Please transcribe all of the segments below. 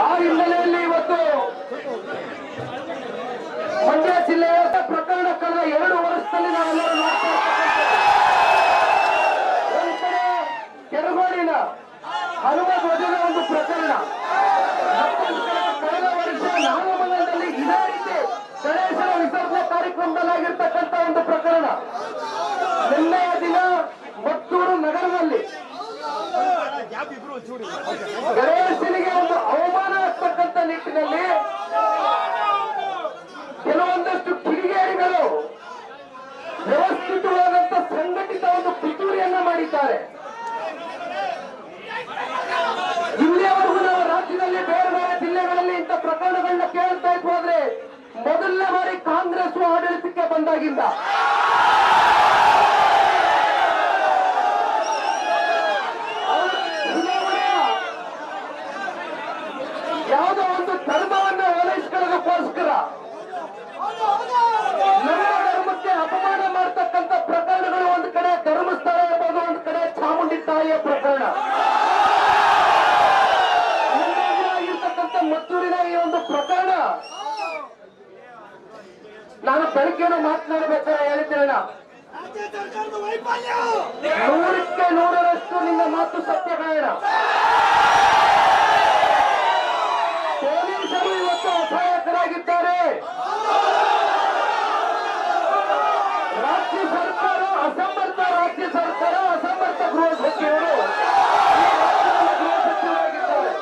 ಆ ಹಿನ್ನೆಲೆಯಲ್ಲಿ ಇವತ್ತು ಮಂಡ್ಯ ಜಿಲ್ಲೆಯ ಪ್ರಕರಣ ಕಳೆದ ಎರಡು ವರ್ಷದಲ್ಲಿ ನಾವೆಲ್ಲರೂ ನೋಡ್ತಾ ಕೆರಗೋಡಿನ ಹನುಮ ಧ್ವಜದ ಒಂದು ಪ್ರಕರಣ. ಕಳೆದ ವರ್ಷ ನಾಗಮಂಗಲದಲ್ಲಿ ಇದೇ ರೀತಿ ಗಣೇಶನ ವಿಸರ್ಜನೆ ಒಂದು ಪ್ರಕರಣ. ನಿನ್ನೆಯ ದಿನ ಮತ್ತೂರು ನಗರದಲ್ಲಿ ಮಾಡಿದ್ದಾರೆ ಇಲ್ಲಿಯವರೆಗೂ ನಾವು ರಾಜ್ಯದಲ್ಲಿ ಬೇರೆ ಬೇರೆ ಜಿಲ್ಲೆಗಳಲ್ಲಿ ಇಂಥ ಪ್ರಕರಣಗಳನ್ನ ಕೇಳ್ತಾ ಇದ್ದು ಆದ್ರೆ ಮೊದಲನೇ ಬಾರಿ ಕಾಂಗ್ರೆಸ್ ಆಡಳಿತಕ್ಕೆ ಬಂದಾಗಿಂದ ಅವ್ರು ಚುನಾವಣೆಯ ಯಾವುದೋ ಒಂದು ಧರ್ಮವನ್ನ ಓಲೈಸ್ಕೊಳ್ಳೋದಕ್ಕೋಸ್ಕರ ನಮ್ಮ ಧರ್ಮಕ್ಕೆ ಅಪಮಾನ ಮಾಡ್ತಕ್ಕಂಥ ಪ್ರಕರಣಗಳು ಒಂದು ಕಡೆ ಧರ್ಮಸ್ಥಳ ಇರ್ಬೋದು ಒಂದು ಕಡೆ ತಾಯಿಯ ಪ್ರಕರಣ. ಆಗಿರ್ತಕ್ಕಂಥ ಮತ್ತೂರಿನ ಈ ಒಂದು ಪ್ರಕರಣ. ನಾನು ಬೆಳಗ್ಗೆನೂ ಮಾತನಾಡಬೇಕಾದ್ರೆ ಹೇಳಿದ್ದೇನೆ ನೂರಕ್ಕೆ ನೂರರಷ್ಟು ನಿನ್ನ ಮಾತು ಸತ್ಯ ಕಾರಣ ಪೊಲೀಸರು ಇವತ್ತು ಅಸಹಾಯಕರಾಗಿದ್ದಾರೆ ರಾಜ್ಯ ಸರ್ಕಾರ ಅಸಮರ್ಥ ರಾಜ್ಯ ಸರ್ಕಾರ ಅಸಮರ್ಥ ಗೃಹ ಸಚಿವರು ಈ ರಾಜ್ಯದಲ್ಲಿ ಗೃಹ ಸಚಿವರಾಗಿದ್ದಾರೆ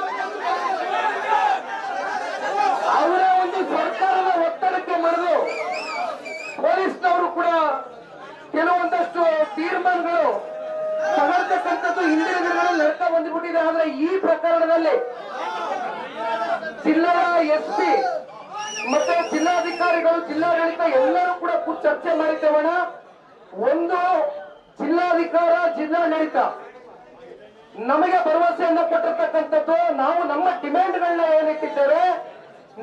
ಅವರ ಒಂದು ಸರ್ಕಾರದ ಒತ್ತಡಕ್ಕೆ ಮರೆದು ಪೊಲೀಸ್ನವರು ಕೂಡ ಕೆಲವೊಂದಷ್ಟು ತೀರ್ಮಾನಗಳು ತಗೊಳ್ತಕ್ಕಂಥದ್ದು ಹಿಂದಿನ ದಿನಗಳಲ್ಲಿ ನಡ್ತಾ ಬಂದ್ಬಿಟ್ಟಿದೆ ಆದ್ರೆ ಈ ಪ್ರಕರಣದಲ್ಲಿ ಜಿಲ್ಲಾ ಎಸ್ ಪಿ ಮತ್ತೆ ಜಿಲ್ಲಾಧಿಕಾರಿಗಳು ಜಿಲ್ಲಾಡಳಿತ ಎಲ್ಲರೂ ಕೂಡ ಕೂತ್ ಚರ್ಚೆ ಮಾಡಿದ್ದೇವಣ ಒಂದು ಜಿಲ್ಲಾಧಿಕಾರ ಜಿಲ್ಲಾಡಳಿತ ನಮಗೆ ಭರವಸೆಯನ್ನ ಕೊಟ್ಟಿರ್ತಕ್ಕಂಥದ್ದು ನಾವು ನಮ್ಮ ಡಿಮ್ಯಾಂಡ್ಗಳನ್ನ ಏನಿಟ್ಟಿದ್ದೇವೆ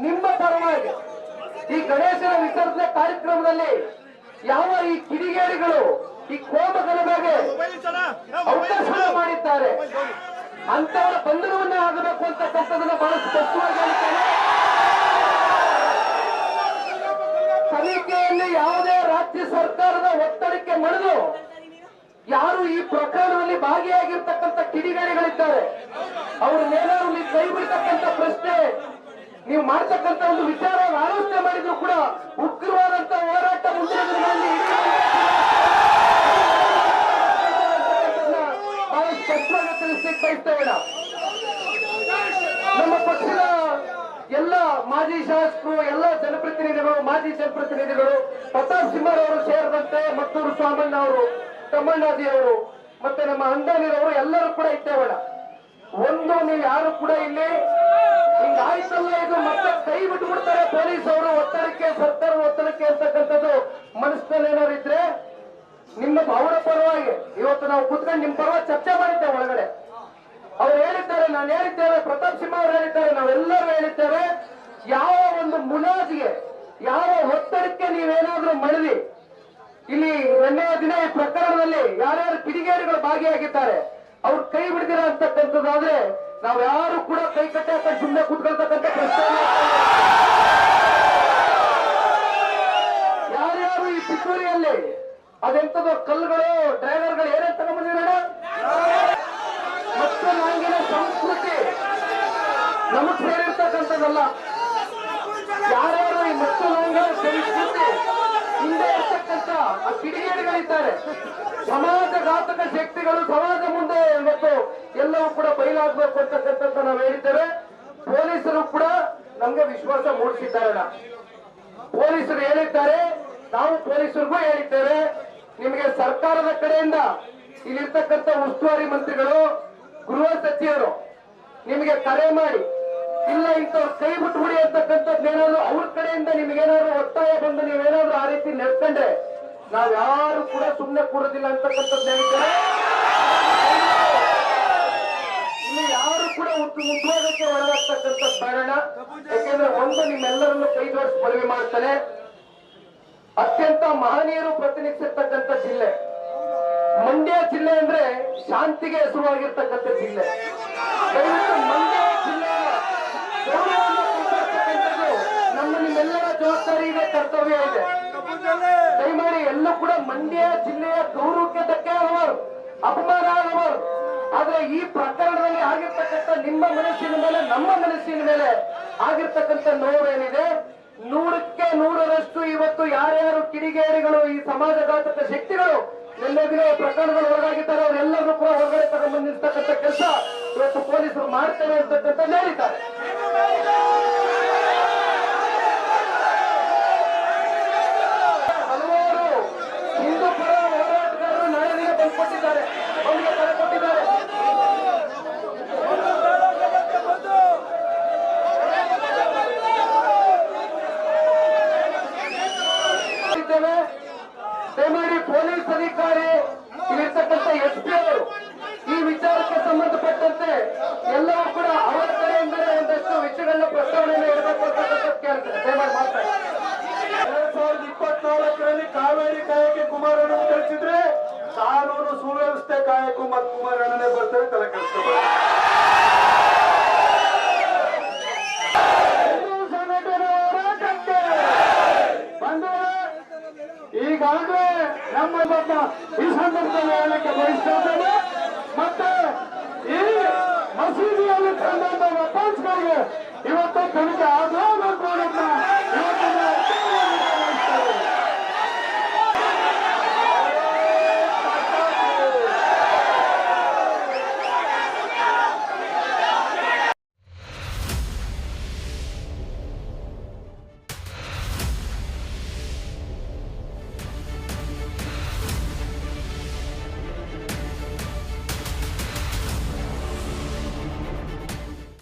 ನಿಮ್ಮ ಪರವಾಗಿ ಈ ಗಣೇಶನ ವಿಸರ್ಜನೆ ಕಾರ್ಯಕ್ರಮದಲ್ಲಿ ಯಾವ ಈ ಕಿಡಿಗೇಡಿಗಳು ಈ ಕೋಮಗಲಭೆಗೆ ಅವಕಾಶ ಮಾಡಿದ್ದಾರೆ? ಅಂತವರ ಬಂಧನವನ್ನೇ ಆಗಬೇಕು ಅಂತಕ್ಕಂಥದನ್ನ ಬಹಳ ಸ್ಪಷ್ಟವಾಗಿ ಹೇಳ್ತೇನೆ. ತನಿಖೆಯಲ್ಲಿ ಯಾವುದೇ ರಾಜ್ಯ ಸರ್ಕಾರದ ಒತ್ತಡಕ್ಕೆ ಮಣಿದು ಯಾರು ಈ ಪ್ರಕರಣದಲ್ಲಿ ಭಾಗಿಯಾಗಿರ್ತಕ್ಕಂಥ ಕಿಡಿಗೇಡಿಗಳಿದ್ದಾರೆ ಅವ್ರನ್ನೇನಾದ್ರು ನೀವು ಕೈ ಬಿಡ್ತಕ್ಕಂಥ ಪ್ರಶ್ನೆ, ನೀವು ಮಾಡ್ತಕ್ಕಂಥ ಒಂದು ವಿಚಾರ ಆಲೋಚನೆ ಮಾಡಿದ್ರು ಕೂಡ ಉಗ್ರವಾದಂತಹ ಹೋರಾಟ ಮುಂದಿನ ದಿನಗಳಲ್ಲಿ ತಿಳಿಸ್ಲಿಕ್ಕೆ ಬಯಸ್ತೇವೆ ನಮ್ಮ ಪಕ್ಷದ ಎಲ್ಲ ಮಾಜಿ ಶಾಸಕರು, ಎಲ್ಲ ಜನಪ್ರತಿನಿಧಿಗಳು, ಮಾಜಿ ಜನಪ್ರತಿನಿಧಿಗಳು, ಪ್ರತಾಪ್ ಸಿಂಹರವರು ಸೇರಿದಂತೆ ಮತ್ತೂರು ಸ್ವಾಮಣ್ಣ ಅವರು, ತಮ್ಮಣ್ಣಾಜಿ ಅವರು, ಮತ್ತೆ ನಮ್ಮ ಅಂದಾನಿರವರು ಎಲ್ಲರೂ ಕೂಡ ಇದ್ದೇವಣ ಒಂದು ನೀವು ಯಾರು ಕೂಡ ಇಲ್ಲಿ ಹಿಂಗಾಯ್ತಲ್ಲ ಇದು ಮತ್ತೆ ಕೈ ಬಿಟ್ಟು ಬಿಡ್ತಾರೆ ಪೊಲೀಸ್ ಅವರು ಒತ್ತಡಕ್ಕೆ, ಸರ್ಕಾರ ಒತ್ತಡಕ್ಕೆ ಅಂತಕ್ಕಂಥದ್ದು ಮನಸ್ಸಿನಲ್ಲಿ ಏನಾದ್ರು ಇದ್ರೆ ನಿಮ್ಮ ಅವರ ಪರವಾಗಿ ಇವತ್ತು ನಾವು ಕುತ್ಕೊಂಡು ನಿಮ್ಮ ಪರವಾಗಿ ಚರ್ಚೆ ಮಾಡಿದ್ದೇವೆ ಒಳಗಡೆ ಅವ್ರು ಹೇಳಿದ್ದಾರೆ ನಾನು ಹೇಳಿದ್ದೇವೆ ಪ್ರತಾಪ್ ಸಿಂಹ ಹೇಳಿದ್ದಾರೆ, ನಾವೆಲ್ಲರೂ ಹೇಳುತ್ತೇವೆ ಯಾವ ಒಂದು ಮುಲಾಜಿಗೆ ಯಾವ ಒತ್ತಡಕ್ಕೆ ನೀವೇನಾದ್ರೂ ಮಣಿದಿ ಇಲ್ಲಿ ನಿನ್ನೆಯ ದಿನ ಪ್ರಕರಣದಲ್ಲಿ ಯಾರ್ಯಾರು ಕಿಡಿಗೇಡಿಗಳು ಭಾಗಿಯಾಗಿದ್ದಾರೆ, ಅವ್ರು ಕೈ ಬಿಡದಿರ ಅಂತಕ್ಕಂಥದ್ದಾದ್ರೆ, ನಾವ್ ಯಾರು ಕೂಡ ಕೈ ಕಟ್ಟಿ ಹಾಕೊಂಡು ಸುಮ್ಮನೆ ಕೂತ್ಕೊಳ್ತಕ್ಕಂಥ ಪ್ರಶ್ನೆ. ಯಾರ್ಯಾರು ಈ ಪಿತೂರಿಯಲ್ಲಿ ಅದೆಂತದೋ ಕಲ್ಲುಗಳು, ಡ್ರೈವರ್ಗಳು ಏನೇನ್ ತಗೊಂಡ್ಬಂದಿರೋಣ ಮತ್ತು ನಂಗಿನ ಸಂಸ್ಕೃತಿ ನಮಗ್ ಸೇರಿರ್ತಕ್ಕಂಥದ್ದಲ್ಲ ಯಾರ್ಯಾರು ಈ ಮತ್ತು ಸಂಸ್ಕೃತಿ ಹಿಂದೆ ಇರ್ತಕ್ಕಂಥ ಆ ಕಿಡಿಗೇಡಿಗಳಿದ್ದಾರೆ. ಸಮಾಜಘಾತಕ ಶಕ್ತಿಗಳು ಸಮಾಜ ಮುಂದೆ ಇವತ್ತು ಎಲ್ಲವೂ ಕೂಡ ಬಯಲಾಗಬೇಕು ಅಂತಕ್ಕಂಥದ್ದು ನಾವು ಹೇಳಿದ್ದೇವೆ. ಪೊಲೀಸರು ಕೂಡ ನಮ್ಗೆ ವಿಶ್ವಾಸ ಮೂಡಿಸಿದ್ದಾರೆ ಪೊಲೀಸರು ಹೇಳಿದ್ದಾರೆ. ನಾವು ಪೊಲೀಸರಿಗೂ ಹೇಳಿದ್ದೇವೆ. ನಿಮಗೆ ಸರ್ಕಾರದ ಕಡೆಯಿಂದ ಇಲ್ಲಿರ್ತಕ್ಕಂಥ ಉಸ್ತುವಾರಿ ಮಂತ್ರಿಗಳು, ಗೃಹ ಸಚಿವರು ನಿಮಗೆ ಕರೆ ಮಾಡಿ ಇಲ್ಲ ಇಂಥವ್ರು ಕೈ ಬಿಟ್ಬಿಡಿ ಅಂತಕ್ಕಂಥದ್ದು ಏನಾದ್ರು ಅವ್ರ ಕಡೆಯಿಂದ ನಿಮ್ಗೇನಾದ್ರು ಒತ್ತಾಯ ಬಂದು ನೀವೇನಾದ್ರು ಆ ರೀತಿ ನಡ್ಕೊಂಡ್ರೆ ನಾವ್ ಯಾರು ಕೂಡ ಸುಮ್ಮನೆ ಕೂರೋದಿಲ್ಲ ಅಂತಕ್ಕಂಥದ್ದು ಹೇಳ್ತಾರೆ ಇಲ್ಲಿ ಯಾರು ಕೂಡ ಉದ್ಯೋಗಕ್ಕೆ ಒಳಗಾಗ್ತಕ್ಕಂಥ ಕಾರಣ, ಯಾಕೆಂದ್ರೆ ಒಂದು ನಿಮ್ಮೆಲ್ಲರನ್ನು ಜೋಡಿಸಿ ಮನವಿ ಮಾಡ್ತಾನೆ. ಅತ್ಯಂತ ಮಹನೀಯರು ಪ್ರತಿನಿಧಿಸಿರ್ತಕ್ಕಂಥ ಜಿಲ್ಲೆ. ಮಂಡ್ಯ ಜಿಲ್ಲೆ ಅಂದ್ರೆ ಶಾಂತಿಗೆ ಹೆಸರುವಾಗಿರ್ತಕ್ಕಂಥ ಜಿಲ್ಲೆ. ಮಂಡ್ಯ ಜಿಲ್ಲೆಯ ಗೌರವವನ್ನು ಕೊಂಡೊಯ್ತಕ್ಕಂಥದ್ದು ನಮ್ಮ ನಿಮ್ಮೆಲ್ಲರ ಜವಾಬ್ದಾರಿ ಇದೆ ಕರ್ತವ್ಯ ಇದೆ. ದಯಮಾಡಿ ಎಲ್ಲೂ ಕೂಡ ಮಂಡ್ಯ ಜಿಲ್ಲೆಯ ಗೌರವಕ್ಕೆ ಧಕ್ಕೆ ಆದವರು, ಅಪಮಾನ ಆದವರು. ಆದ್ರೆ ಈ ಪ್ರಕರಣದಲ್ಲಿ ಆಗಿರ್ತಕ್ಕಂಥ ನಿಮ್ಮ ಮನಸ್ಸಿನ ಮೇಲೆ, ನಮ್ಮ ಮನಸ್ಸಿನ ಮೇಲೆ ಆಗಿರ್ತಕ್ಕಂಥ ನೋವೇನಿದೆ? ನೂರಕ್ಕೆ ನೂರರಷ್ಟು ಇವತ್ತು ಯಾರ್ಯಾರು ಕಿಡಿಗೇರಿಗಳು ಈ ಸಮಾಜಘಾತಕ ಶಕ್ತಿಗಳು ಈ ಪ್ರಕರಣಗಳು ಹೊರಗಾಗಿದ್ದಾರೆ, ಅವರೆಲ್ಲರೂ ಕೂಡ ಹೊರಗಡೆ ತಗೊಂಡು ನಿಲ್ತಕ್ಕಂಥ ಕೆಲಸ ಇವತ್ತು ಪೊಲೀಸರು ಮಾಡ್ತೇವೆ ಅಂತಕ್ಕಂಥ ಹೇಳಿದ್ದಾರೆ ಹಲವಾರು ಹಿಂದೂ ಪರ ಹೋರಾಟಗಾರರು ನಾಳೆ ದಿನ ಬಂದ್ಕೊಟ್ಟಿದ್ದಾರೆ ಅವರಿಗೆ ಕರೆ ಕೊಟ್ಟಿದ್ದಾರೆ ಇದ್ದೇವೆ ದಯಮಾಡಿ ಪೊಲೀಸ್ ಅಧಿಕಾರಿ ಇಲ್ಲಿರ್ತಕ್ಕಂಥ ಎಸ್ ಪಿ ಅವರು ಈ ವಿಚಾರಕ್ಕೆ ಸಂಬಂಧಪಟ್ಟಂತೆ ಎಲ್ಲವೂ ಇವತ್ತು ತನಗೆ ಅಂತ ಒಂದು